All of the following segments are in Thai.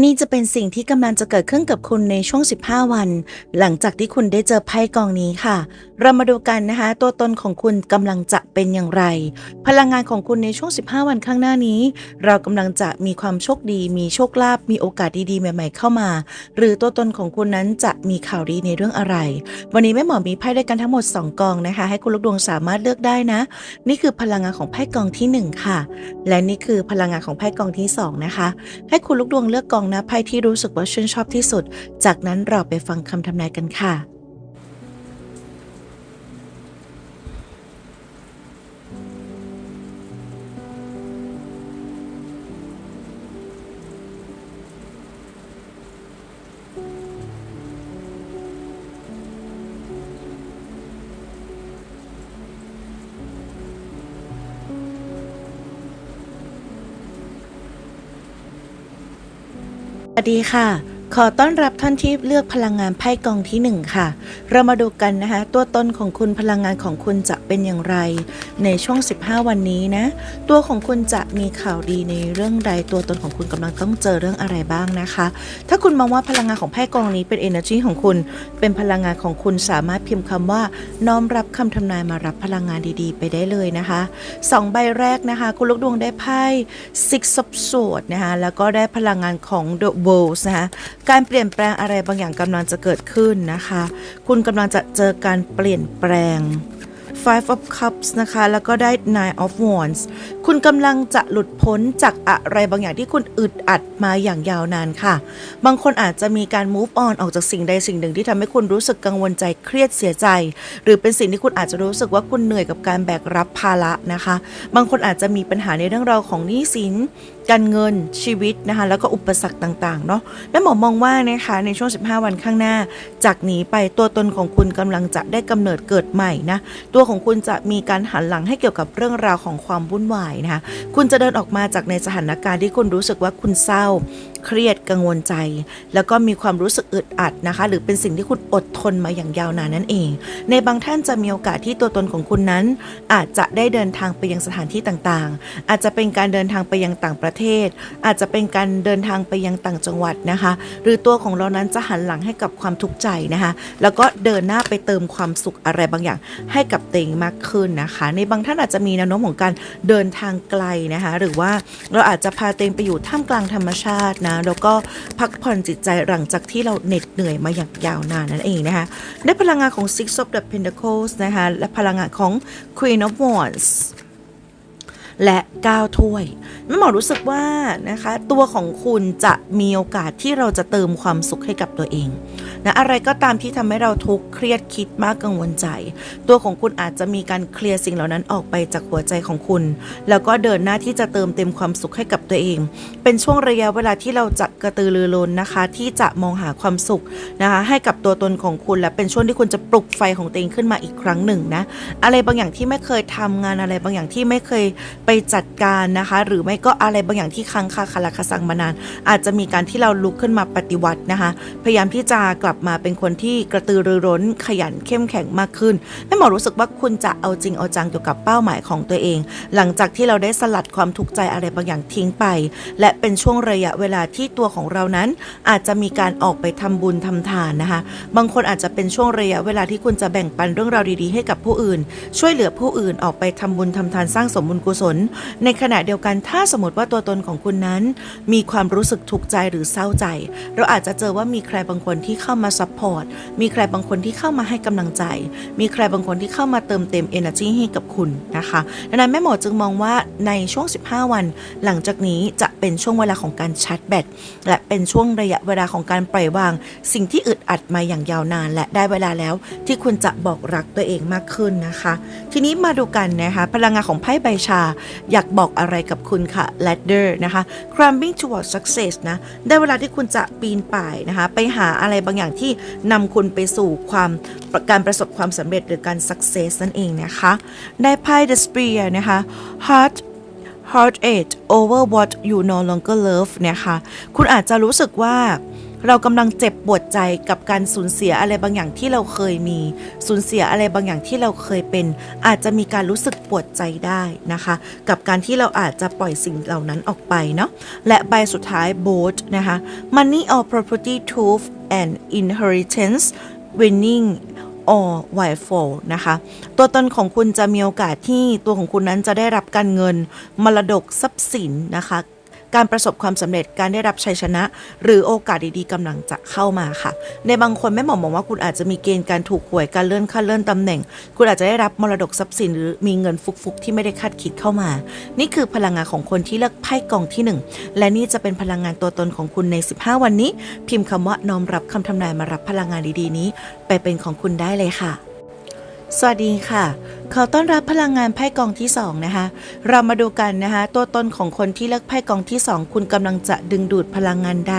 นี่จะเป็นสิ่งที่กำลังจะเกิดขึ้นกับคุณในช่วง 15 วัน หลังจากที่คุณได้เจอไพ่กองนี้ค่ะ เรามาดูกันนะคะ ตัวตนของคุณกำลังจะเป็นอย่างไร พลังงานของคุณในช่วง 15 วันข้างหน้านี้ เรากำลังจะมีความโชคดี มีโชคลาภมีโอกาสดีๆใหม่ ๆ เข้ามา หรือตัวตนของคุณนั้นจะมีข่าวดีในเรื่องอะไร วันนี้แม่หมอมีไพ่ด้วยกันทั้งหมด 2 กองนะคะ ให้คุณลูกดวงสามารถเลือกได้นะ นี่คือพลังงานของไพ่กองทีหนึ่1 ค่ะ และนี่คือพลังงานของไพ่กองที่ 2 นะคะ ให้คุณลูกดวงเลือกกองนะไพ่ที่รู้สึกว่าชื่นชอบที่สุด จากนั้นเราไปฟังคำทำนายกันค่ะ สวัสดีค่ะ ขอต้อนรับท่านที่เลือกพลังงานไพ่กองที่ 1 ค่ะ เรามาดูกันนะคะ ตัวตนของคุณพลังงานของคุณจะเป็นอย่างไร ในช่วง 15 วันนี้นะ ตัวของคุณจะมีข่าวดีในเรื่องใด ตัวตนของคุณกำลังต้องเจอเรื่องอะไรบ้างนะคะ ถ้าคุณมองว่าพลังงานของไพ่กองนี้เป็น energy ของคุณ เป็นพลังงานของคุณสามารถพิมพ์คำว่าน้อมรับคำทำนายมารับพลังงานดีๆ ไปได้เลยนะคะสองใบแรกนะคะ คุณลูกดวงได้ไพ่ six of swords นะคะแล้วก็ได้พลังงานของ the world นะคะการเปลี่ยนแปลงอะไรบางอย่างกำลังจะเกิดขึ้นนะคะ คุณกำลังจะเจอการเปลี่ยนแปลง Five of Cups นะคะ แล้วก็ได้ Nine of Wands คุณกำลังจะหลุดพ้นจากอะไรบางอย่างที่คุณอึดอัดมาอย่างยาวนานค่ะ บางคนอาจจะมีการ move on ออกจากสิ่งใดสิ่งหนึ่งที่ทำให้คุณรู้สึกกังวลใจเครียดเสียใจ หรือเป็นสิ่งที่คุณอาจจะรู้สึกว่าคุณเหนื่อยกับการแบกรับภาระนะคะ บางคนอาจจะมีปัญหาในเรื่องราวของหนี้สินการเงินชีวิตนะคะแล้วก็อุปสรรคต่างๆเนาะแม่หมอมองว่านะคะในช่วง 15 วันข้างหน้า จากนี้ไปตัวตนของคุณกำลังจะได้กำเนิดเกิดใหม่นะตัวของคุณจะมีการหันหลังให้เกี่ยวกับเรื่องราวของความวุ่นวายนะคะคุณจะเดินออกมาจากในสถานการณ์ที่คุณรู้สึกว่าคุณเศร้า เครียดกังวลใจ แล้วก็มีความรู้สึกอึดอัดนะคะ หรือเป็นสิ่งที่คุณอดทนมาอย่างยาวนานนั่นเอง ในบางท่านจะมีโอกาสที่ตัวตนของคุณนั้น อาจจะได้เดินทางไปยังสถานที่ต่างๆ อาจจะเป็นการเดินทางไปยังต่างประเทศ อาจจะเป็นการเดินทางไปยังต่างจังหวัดนะคะ หรือตัวของเรานั้นจะหันหลังให้กับความทุกข์ใจนะคะ แล้วก็เดินหน้าไปเติมความสุขอะไรบางอย่างให้กับตัวเองมากขึ้นนะคะ ในบางท่านอาจจะมีแนวโน้มของการเดินทางไกลนะคะ หรือว่าเราอาจจะพาตัวเองไปอยู่ท่ามกลางธรรมชาตินะแล้วก็พักผ่อนจิตใจหลังจากที่เราเหน็ดเหนื่อยมาอย่างยาวนานนั่นเองนะคะได้พลังงานของ Six of the Pentacles นะคะและพลังงานของ Queen of Wands และ 9 ถ้วยแม่หมอรู้สึกว่านะคะ ตัวของคุณจะมีโอกาสที่เราจะเติมความสุขให้กับตัวเอง นะอะไรก็ตามที่ทำให้เราทุกข์เครียดคิดมากกังวลใจ ตัวของคุณอาจจะมีการเคลียร์สิ่งเหล่านั้นออกไปจากหัวใจของคุณ แล้วก็เดินหน้าที่จะเติมเต็มความสุขให้กับตัวเอง เป็นช่วงระยะเวลาที่เราจะกระตือรือร้นนะคะ ที่จะมองหาความสุขนะคะให้กับตัวตนของคุณและเป็นช่วงที่คุณจะปลุกไฟของตัวเองขึ้นมาอีกครั้งหนึ่งนะอะไรบางอย่างที่ไม่เคยทำงานอะไรบางอย่างที่ไม่เคยไปจัดการนะคะ หรือไม่ก็อะไรบางอย่างที่ค้างคาคาราคาซังมานาน อาจจะมีการที่เราลุกขึ้นมาปฏิวัตินะคะ พยายามที่จะกลับมาเป็นคนที่กระตือรือร้นขยันเข้มแข็งมากขึ้นแม่หมอรู้สึกว่าคุณจะเอาจริงเอาจังเกี่ยวกับเป้าหมายของตัวเอง หลังจากที่เราได้สลัดความทุกข์ใจอะไรบางอย่างทิ้งไป และเป็นช่วงระยะเวลาที่ตัวของเรานั้น อาจจะมีการออกไปทำบุญทำทานนะคะ บางคนอาจจะเป็นช่วงระยะเวลาที่คุณจะแบ่งปันเรื่องราวดีๆ ให้กับผู้อื่น ช่วยเหลือผู้อื่นออกไปทำบุญทำทานสร้างสมบุญกุศล ในขณะเดียวกันถ้าสมมติว่าตัวตนของคุณนั้น มีความรู้สึกทุกข์ใจหรือเศร้าใจ เราอาจจะเจอว่ามีใครบางคนที่เข้ามาซัพพอร์ต มีใครบางคนที่เข้ามาให้กำลังใจ มีใครบางคนที่เข้ามาเติมเต็ม energy ให้กับคุณนะคะ ดังนั้นแม่หมอจึงมองว่าในช่วง 15 วัน หลังจากนี้จะเป็นช่วงเวลาของการชาร์จแบต และเป็นช่วงระยะเวลาของการปล่อยวาง สิ่งที่อึดอัดมาอย่างยาวนาน และได้เวลาแล้วที่คุณจะบอกรักตัวเองมากขึ้นนะคะ ทีนี้มาดูกันนะคะพลังงานของไพ่ใบชา อยากบอกอะไรกับคุณค่ะ ladder นะคะ climbing towards success นะได้เวลาที่คุณจะปีนป่ายนะคะไปหาอะไรบางอย่างที่นำคุณไปสู่ความการประสบความสำเร็จหรือการ success นั่นเองนะคะได้ไพ่ the spear นะคะ heart heartache over what you no longer love นะคะคุณอาจจะรู้สึกว่า เรากำลังเจ็บปวดใจกับการสูญเสียอะไรบางอย่างที่เราเคยมี สูญเสียอะไรบางอย่างที่เราเคยเป็น อาจจะมีการรู้สึกปวดใจได้นะคะ กับการที่เราอาจจะปล่อยสิ่งเหล่านั้นออกไปเนาะและใบสุดท้าย boat นะคะ money or property truth and inheritance winning or wildfall นะคะ ตัวตนของคุณจะมีโอกาสที่ตัวของคุณนั้นจะได้รับการเงิน มรดกทรัพย์สินนะคะ การประสบความสำเร็จการได้รับชัยชนะ หรือโอกาสดีๆกำลังจะเข้ามาค่ะ ในบางคนแม่หมอมองว่าคุณอาจจะมีเกณฑ์การถูกหวยการเลื่อนขั้นเลื่อนตำแหน่ง คุณอาจจะได้รับมรดกทรัพย์สินหรือมีเงินฟุกๆ ที่ไม่ได้คาดคิดเข้ามา นี่คือพลังงานของคนที่เลือกไพ่กองที่หนึ่งและนี่จะเป็นพลังงานตัวตนของคุณใน 15 วันนี้ พิมพ์คำว่าน้อมรับคำทำนายมารับพลังงานดีๆนี้ ไปเป็นของคุณได้เลยค่ะ สวัสดีค่ะ ขอต้อนรับพลังงานไพ่กองที่ 2 นะคะ เรามาดูกันนะคะ ตัวตนของคนที่เลือกไพ่กองที่ 2 คุณกำลังจะดึงดูดพลังงานใด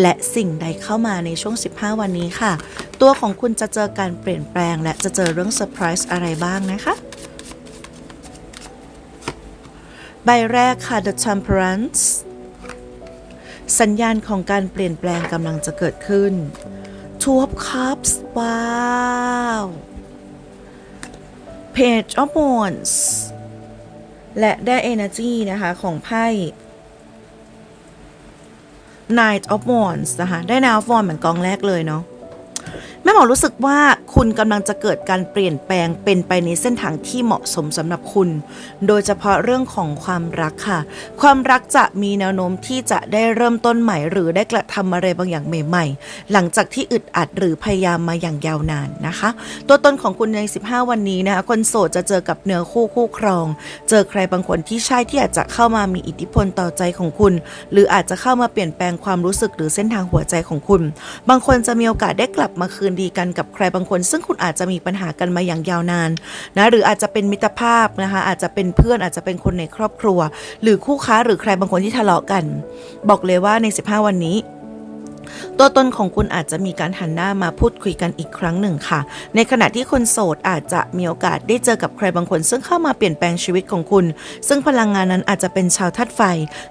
และสิ่งใดเข้ามาในช่วง 15 วันนี้ค่ะ ตัวของคุณจะเจอการเปลี่ยนแปลง และจะเจอเรื่องเซอร์ไพรส์อะไรบ้างนะคะ ใบแรกค่ะ The Temperance สัญญาณของการเปลี่ยนแปลงกำลังจะเกิดขึ้น Two of Cups ว้าว Page of Wands และได้ Energy นะคะ ของไพ่ Knight of Wands นะคะ ได้แนวฟอร์มเหมือนกองแรกเลยเนาะแม่หมอรู้สึกว่า คุณกำลังจะเกิดการเปลี่ยนแปลงเป็นไปในเส้นทางที่เหมาะสมสำหรับคุณ โดยเฉพาะเรื่องของความรักค่ะ ความรักจะมีแนวโน้มที่จะได้เริ่มต้นใหม่ หรือได้กระทำอะไรบางอย่างใหม่ ๆ หลังจากที่อึดอัดหรือพยายามมาอย่างยาวนานนะคะ ตัวตนของคุณใน 15 วันนี้นะคะคนโสดจะเจอกับเนื้อคู่คู่ครอง เจอใครบางคนที่ใช่ที่อาจจะเข้ามามีอิทธิพลต่อใจของคุณ หรืออาจจะเข้ามาเปลี่ยนแปลงความรู้สึกหรือเส้นทางหัวใจของคุณ บางคนจะมีโอกาสได้กลับมาคืนดีกันกับใครบางคนซึ่งคุณอาจจะมีปัญหากันมาอย่างยาวนานนะหรืออาจจะเป็นมิตรภาพนะคะอาจจะเป็นเพื่อนอาจจะเป็นคนในครอบครัว หรือคู่ค้าหรือใครบางคนที่ทะเลาะกัน บอกเลยว่าใน 15 วันนี้ ตัวตนของคุณอาจจะมีการหันหน้ามาพูดคุยกันอีกครั้งหนึ่งค่ะ ในขณะที่คนโสดอาจจะมีโอกาสได้เจอกับใครบางคน ซึ่งเข้ามาเปลี่ยนแปลงชีวิตของคุณ ซึ่งพลังงานนั้นอาจจะเป็นชาวธาตุไฟ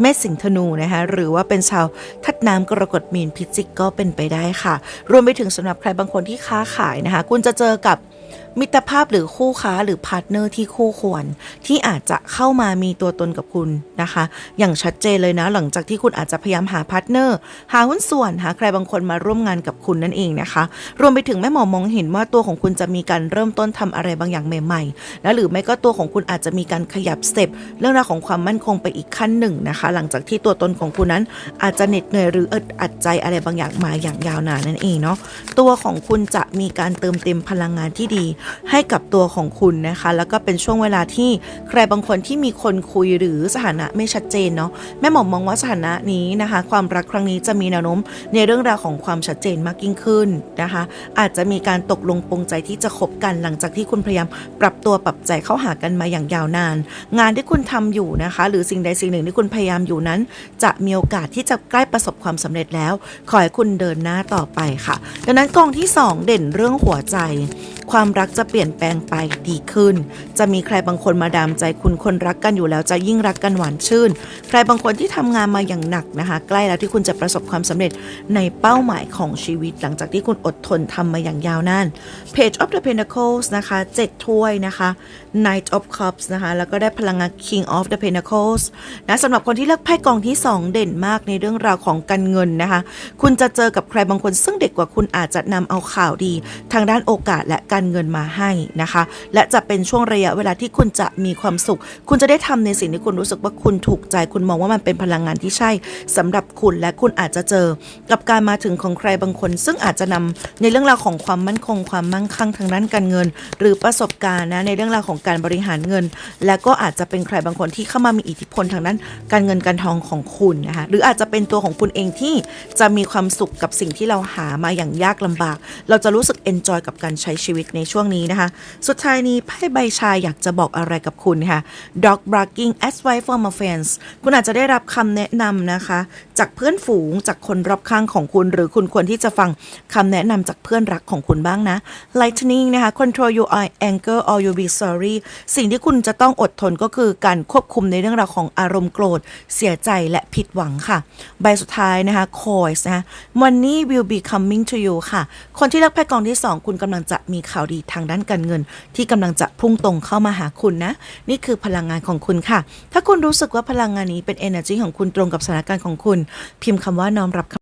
แม่สิงห์ธนูนะคะหรือว่าเป็นชาวธาตุน้ำกรกฎมีนพิจิกก็เป็นไปได้ค่ะ รวมไปถึงสำหรับใครบางคนที่ค้าขายนะคะ คุณจะเจอกับ มิตรภาพหรือคู่ค้าหรือพาร์ทเนอร์ที่คู่ควร ที่อาจจะเข้ามามีตัวตนกับคุณนะคะ อย่างชัดเจนเลยนะ หลังจากที่คุณอาจจะพยายามหาพาร์ทเนอร์หาหุ้นส่วนหาใครบางคนมาร่วมงานกับคุณนั่นเองนะคะ รวมไปถึงแม่หมอมองเห็นว่าตัวของคุณจะมีการเริ่มต้นทำอะไรบางอย่างใหม่ๆและหรือไม่ก็ตัวของคุณอาจจะมีการขยับสเต็ปเรื่องราวของความมั่นคงไปอีกขั้นหนึ่งนะคะ หลังจากที่ตัวตนของคุณนั้นอาจจะเหน็ดเหนื่อยหรืออึดอัดใจอะไรบางอย่างมาอย่างยาวนานนั่นเองเนาะตัวของคุณจะมีการเติมเต็มพลังงานที่ดีให้กับตัวของคุณนะคะ แล้วก็เป็นช่วงเวลาที่ใครบางคนที่มีคนคุยหรือสถานะไม่ชัดเจนเนาะแม่หมอมองว่าสถานะนี้นะคะ ความรักครั้งนี้จะมีแนวโน้มในเรื่องราวของความชัดเจนมากยิ่งขึ้นนะคะ อาจจะมีการตกลงปรงใจที่จะคบกันหลังจากที่คุณพยายามปรับตัวปรับใจเข้าหากันมาอย่างยาวนาน งานที่คุณทำอยู่นะคะ หรือสิ่งใดสิ่งหนึ่งที่คุณพยายามอยู่นั้น จะมีโอกาสที่จะใกล้ประสบความสำเร็จแล้ว ขอให้คุณเดินหน้าต่อไปค่ะ ดังนั้นกองที่ 2 เด่นเรื่องหัวใจ ความรักจะเปลี่ยนแปลงไปดีขึ้น จะมีใครบางคนมาดามใจคุณคนรักกันอยู่แล้วจะยิ่งรักกันหวานชื่น ใครบางคนที่ทำงานมาอย่างหนักนะคะ ใกล้แล้วที่คุณจะประสบความสำเร็จในเป้าหมายของชีวิต หลังจากที่คุณอดทนทำมาอย่างยาวนาน Page of the Pentacles นะคะ7ถ้วยนะคะ Knight of Cups นะคะแล้วก็ได้พลังงาน King of the Pentacles นะสำหรับคนที่เลือกไพ่กองที่ 2 เด่นมากในเรื่องราวของการเงินนะคะ คุณจะเจอกับใครบางคนซึ่งเด็กกว่าคุณอาจจะนำเอาข่าวดี ทางด้านโอกาสและการเงินมาให้นะคะ และจะเป็นช่วงระยะเวลาที่คุณจะมีความสุข คุณจะได้ทำในสิ่งที่คุณรู้สึกว่าคุณถูกใจ คุณมองว่ามันเป็นพลังงานที่ใช่สำหรับคุณและคุณอาจจะเจอ กับการมาถึงของใครบางคน ซึ่งอาจจะนำในเรื่องราวของความมั่นคง ความมั่งคั่งทางด้านการเงิน หรือประสบการณ์นะในเรื่องราวของการบริหารเงิน และก็อาจจะเป็นใครบางคนที่เข้ามามีอิทธิพลทางด้านการเงินการทองของคุณนะคะหรืออาจจะเป็นตัวของคุณเองที่จะมีความสุขกับสิ่งที่เราหามาอย่างยากลำบาก เราจะรู้สึกเอนจอยกับการใช้ชีวิตในช่วงนี้นะคะ สุดท้ายนี้ไพ่ใบชายอยากจะบอกอะไรกับคุณค่ะ dog barking advice from a friends คุณอาจจะได้รับคำแนะนำนะคะ จากเพื่อนฝูงจากคนรอบข้างของคุณ หรือคุณควรที่จะฟังคำแนะนำจากเพื่อนรักของคุณบ้างนะ lightning นะคะ control your anger or you be sorry สิ่งที่คุณจะต้องอดทนก็คือการควบคุมในเรื่องราวของอารมณ์โกรธ เสียใจและผิดหวังค่ะ ใบสุดท้ายนะคะ coins นะคะ money will be coming to you ค่ะ คนที่เลือกไพ่กองที่ 2 คุณกำลังจะมีข่าวดีทางางด้านการเงิน ที่กำลังจะพุ่งตรงเข้ามาหาคุณนะ นี่คือพลังงานของคุณค่ะ ถ้าคุณรู้สึกว่าพลังงานนี้เป็น energy ของคุณตรงกับสถานการณ์ของคุณ พิมพ์คำว่าน้อมรับ